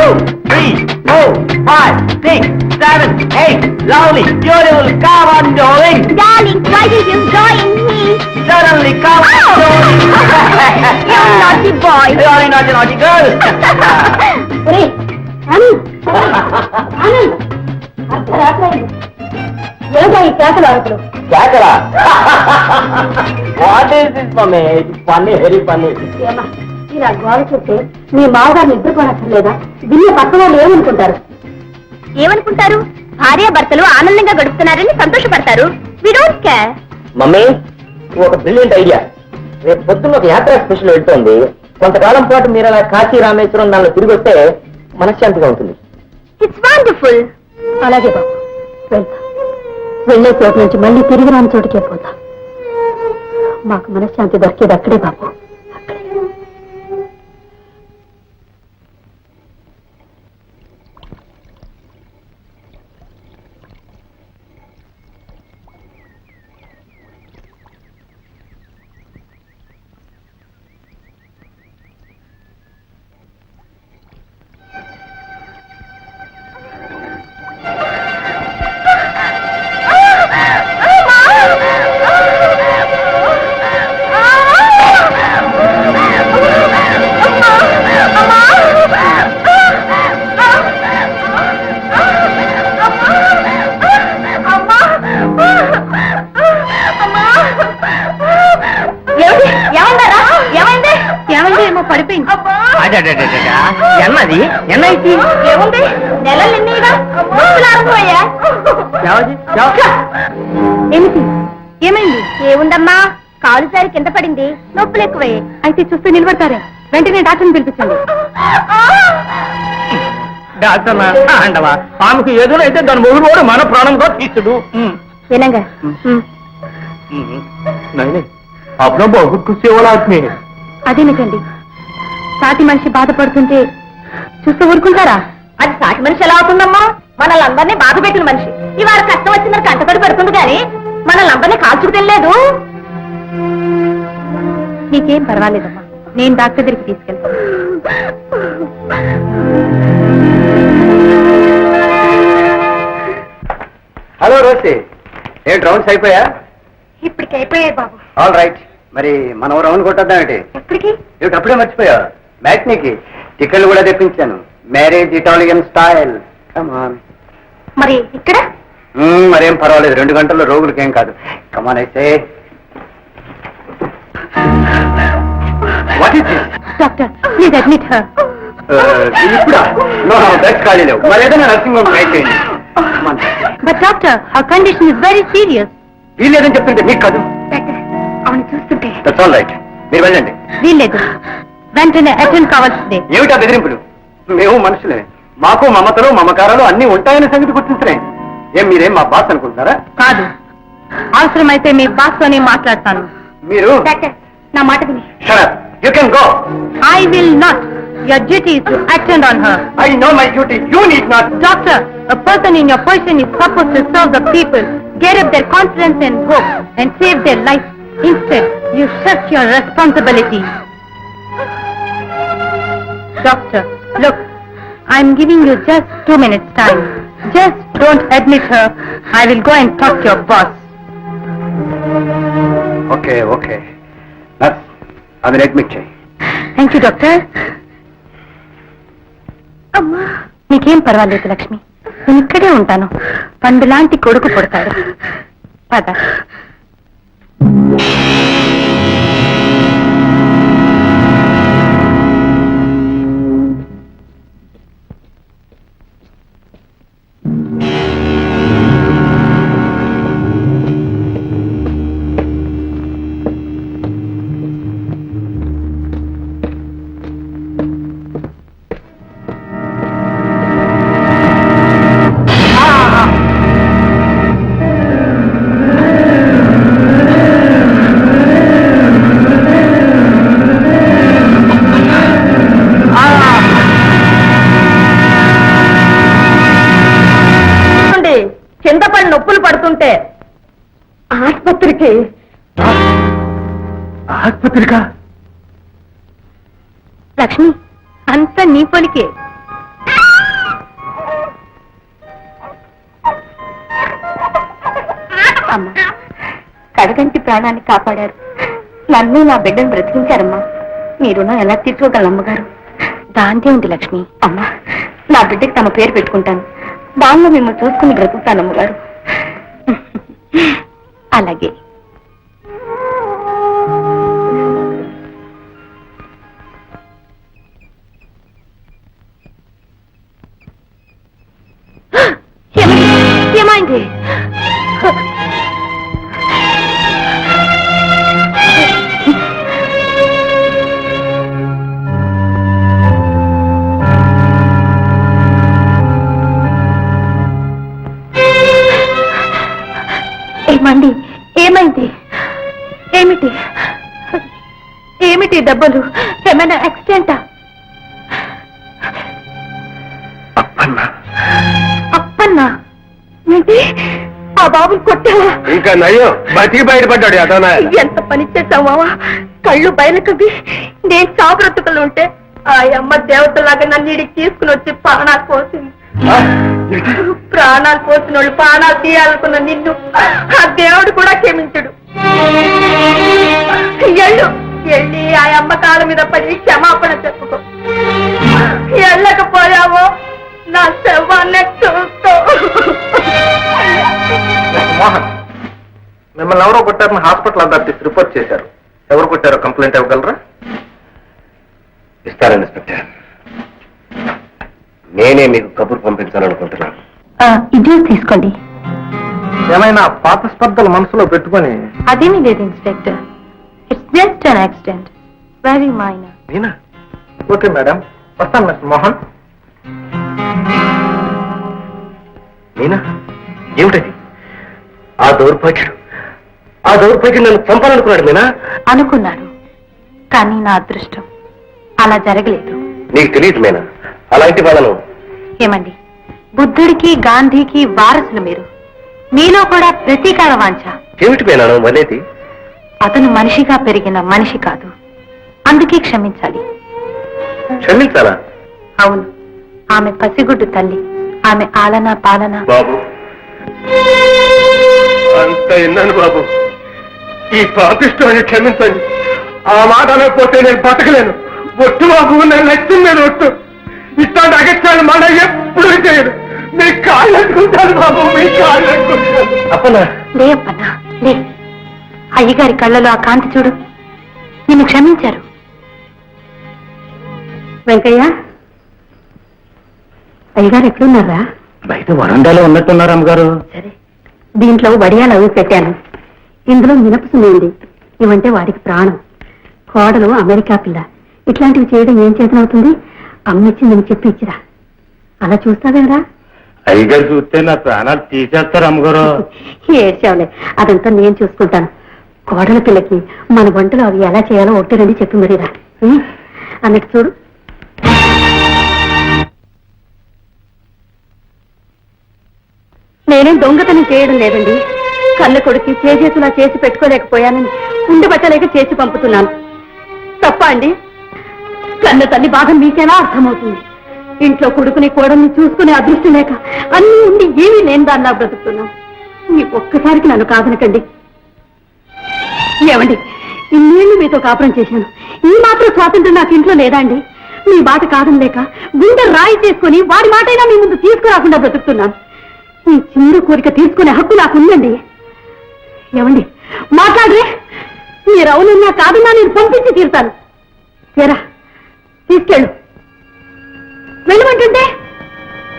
two, three, four, five, six, seven, eight. Lovely, beautiful. Come on, darling. Darling, why did you join me? Suddenly, come on, Oh! darling. You naughty boy. You are not a naughty girl. ఒరేయ్, ఆనంద్, ఆనంద్, అర్ధరాత్రైంది. ఏమిటా ఈ కేకలు అరుపులు? కేకరా what is this mummy funny very funny ఏమ్మా, ఇలా గోల చూస్తే మీ మామగారు నిద్రపోనక్కర్లేదా? దీన్ని పక్క వాళ్ళు ఏమనుకుంటారు? ఏమనుకుంటారు భార్య భర్తలు ఆనందంగా గడుపుతున్నారని సంతోషపడతారు. వి డోంట్ కేర్ మమ్మీ ఒక బ్రిలియంట్ ఐడియా రేపు పొద్దున్న ఒక యాత్ర స్పెషల్ వెళ్తోంది. కొంతకాలం పాటు మీరు అలా కాశీ రామేశ్వరం దానిలో తిరిగి వస్తే మనశ్శాంతిగా ఉంటుంది. ఇట్స్ వండర్ఫుల్ అలాగే బాబు వెళ్తా. వెళ్ళే చోటు నుంచి మళ్ళీ తిరిగి రాని చోటుకే పోతా. మాకు మనశ్శాంతి దొరికేది అక్కడే బాబు. పడిపోయింది. ఏమిటి? ఏమైంది? ఏముందమ్మా? కాలు సారి కింద పడింది. నొప్పులు ఎక్కువే అయితే చూస్తే నిలబడతారే. వెంటనే డాక్టర్ని పిలిపించండి. డాక్టర్ అంటవా ఆమెకు ఏదోనైతే దాని మొగుడు కూడా మన ప్రాణంతో తీసుడు ఏనంగా? అప్పుడు బహుకు సాటి మనిషి బాధపడుతుంటే చూస్తూ ఊరుకుంటారా? అది సాటి మనిషి ఎలా అవుతుందమ్మా? మనల్ని అందరినీ బాధ పెట్టిన మనిషి. ఇవాళ కష్టం వచ్చిందని కంటపడి పెడుతుంది కానీ మనల్ని అందరినీ కాల్చుకు తినలేదు. నీకేం పర్వాలేదమ్మా. నేను డాక్టర్ దగ్గరికి తీసుకెళ్తాను. హలో రోసి ఏంటి రౌండ్స్ అయిపోయా? ఇప్పటికి అయిపోయాయి బాబు. All right. మరి మనం రౌండ్ కొట్టద్దాం ఏంటి? ఎప్పటికి? ఏమిటి అప్పుడే మర్చిపోయా మ్యాట్నీకి టికెట్లు కూడా తెప్పించాను. మ్యారేజ్ ఇటాలియన్ స్టైల్ కమాన్ మరి ఇక్కడ? మరేం పర్వాలేదు. రెండు గంటల్లో రోగులకి ఏం కాదు come on what is doctor please admit her ఇప్పుడా? నో బెస్ట్ ఖాళీ లేవు. మరి ఏదైనా నర్సింగ్ హోమ్ ట్రై చేయండి. Come on. But doctor her condition is very serious వీల్లేదని చెప్తుంటే మీకు కాదు. డాక్టర్ అవును చూస్తుంటే. దట్స్ ఆల్ రైట్ మీరు వెళ్ళండి. వీల్లేదు. వెంటనే అటెండ్ కావాల్సిందే. ఏమిటా బెదిరింపులు? మేము మనుషులే మాకు మమతలు మమకారాలు అన్ని ఉంటాయనే సంగతి గుర్తించలే. ఏం మీరేం మా బాస్ అనుకుంటున్నారా? కాదు. అవసరమైతే మీ బాస్తోనే మాట్లాడతాను. మీరు? డాక్టర్ నా మాట విని. You can go I will not your duty to attend on her I know my duty you need not doctor a person in your position is supposed to serve the people, get up their confidence and hope, and save their life. Instead, you shirk your responsibility. Doctor, look, I'm giving you just two minutes time. Just don't admit her. I will go and talk to your boss. Okay okay nurse అది admit చేయి Thank you, doctor. అమ్మా నీకేం పర్వాలేదు లక్ష్మి నేను ఇక్కడే ఉంటాను పండు లాంటి కొడుకు పుడతాడు పద వాక్పత్రిక లక్ష్మి అంత నీ పొలికే కడగంటి ప్రాణాన్ని కాపాడారు. నన్ను నా బిడ్డను బ్రతికించారమ్మా. మీరు నా ఎలా తీర్చుకోగలమ్మగారు దాంతే ఉంది లక్ష్మి. అమ్మా నా బిడ్డకి తమ పేరు పెట్టుకుంటాను. దానిలో మిమ్మల్ని చూసుకుని బ్రతుకుతాను అమ్మగారు అలాగే. ఏమైంది? ఏమండి ఏమైంది? ఏమిటి? ఏమిటి డబ్బులు ఏమైనా యాక్సిడెంటా? ఏంటి? ఆ బాబుని కొట్టావా? ఇంకా నయ్యో బతికి బయటపడ్డాడు అటోనా ఎంత పని చేసావా కళ్ళు బయలుకవి నేను చాబ్రతుకులు ఉంటే ఆ అమ్మ దేవతలాగా నన్ను ఈడికి తీసుకుని వచ్చి ప్రాణాలు పోసింది. ప్రాణాలు పోసిన వాళ్ళు ప్రాణాలు తీయాలనుకున్న నిన్ను ఆ దేవుడు కూడా క్షమించడు. ఎళ్ళు. వెళ్ళి ఆ అమ్మ కాళ్ళ మీద పడి మిమ్మల్ని ఎవరో కొట్టారని హాస్పిటల్ తీసి రిపోర్ట్ చేశారు. ఎవరు కొట్టారో కంప్లైంట్ ఇవ్వగలరా? ఇస్తారండి ఇన్స్పెక్టర్. నేనే మీకు కబురు పంపించాలనుకుంటున్నాను. ఇది తీసుకోండి. ఏమైనా పాత స్పర్ధలు మనసులో పెట్టుకొని? అదేమీ లేదు inspector. It's just an accident very minor నేనా ఓకే మేడం. వస్తాను మిస్టర్ మోహన్. నేనా ఏమిటది? ఆ దౌర్భాగ్యుడు ఆ దౌర్భాగ్యుడు నన్ను చంపాలనుకున్నాడు మీనా? అనుకున్నారు. కానీ నా అదృష్టం అలా జరగలేదు. నీకు తెలియదు మీనా? అలాంటి వాళ్ళను ఏమండి బుద్ధుడికి గాంధీకి వారసులు మీరు. మీలో కూడా ప్రతీకార వాంఛ. ఏమిటి మీనా అనేది అతను మనిషిగా పెరిగిన మనిషి కాదు. అందుకే క్షమించాలి. క్షమించాలా? అవును. ఆమె పసిగుడ్డు తల్లి. ఆమె ఆలన పాలన. బాబు. అంత విన్నాను బాబు. ఈ పాపిష్టాన్ని క్షమించండి. ఆ మాట అనకపోతే నేను బతకలేను. ఒట్టు బాబు నేను నచ్చింది నేను ఒట్టు. ఇట్లాంటి అగత్యాలు మన ఎప్పుడు చేయను మీ కాళ్ళు అనుకుంటాను బాబు మీ కాళ్ళు అనుకుంటాను అప్పనా లే అప్పన్నా లే. అయ్యగారి కళ్ళలో ఆ కాంతి చూడు. నిన్ను క్షమించారు. వెంకయ్య అయ్యగారు ఎట్లున్నారా బయట వరండాలో ఉన్నట్టున్నారు అమ్మగారు. సరే. దీంట్లో వడియాలు అవి పెట్టాను. ఇందులో మినపసుని ఉంది ఇవంటే వాడికి ప్రాణం. కోడలు అమెరికా పిల్ల. ఇట్లాంటివి చేయడం ఏం చేతనవుతుంది? అమ్మిచ్చిందని చెప్పి ఇచ్చిరా. అలా చూస్తావేరా? అయ్యగారు చూస్తే నా ప్రాణాలు తీసేస్తారు అమ్మగారు. ఏడ్చావులే అదంతా నేను చూసుకుంటాను. కోడల పిల్లకి మన వంటలు అవి ఎలా చేయాలో ఒకటి రెండు చెప్పి మరిరా? అన్నట్టు చూడు. నేనేం దొంగతనం చేయడం లేదండి. కన్న కొడుకు చేజేతులా చేసి పెట్టుకోలేకపోయానని ఉండబట్టలేక చేసి పంపుతున్నాను. తప్ప అండి? కన్న తల్లి బాధ మీకేనా అర్థమవుతుంది? ఇంట్లో కొడుకుని కోడల్ని చూసుకునే అదృష్టం లేక అన్ని ఉండి ఏమీ లేని దానిలా బ్రతుకుతున్నాను మీ ఒక్కసారికి నన్ను కాదనకండి. ఏమండి ఇన్నేళ్ళు మీతో కాపురం చేశాను. ఈ మాత్రం స్వాతంత్రం నాకు ఇంట్లో లేదా అండి? మీ మాట కాదని లేక గుండె రాయి చేసుకుని వాడి మాటైనా మీ ముందు తీసుకురాకుండా బ్రతుకుతున్నాను. ఈ చిన్న కోరిక తీసుకునే హక్కు నాకు ఉందండి. ఏమండి? మాట్లాడరే. మీరు అవునన్నా కాదన్నా నేను పంపించి తీరుతాను. తీరా. తీసుకెళ్ళు. వెళ్ళమంటుంటే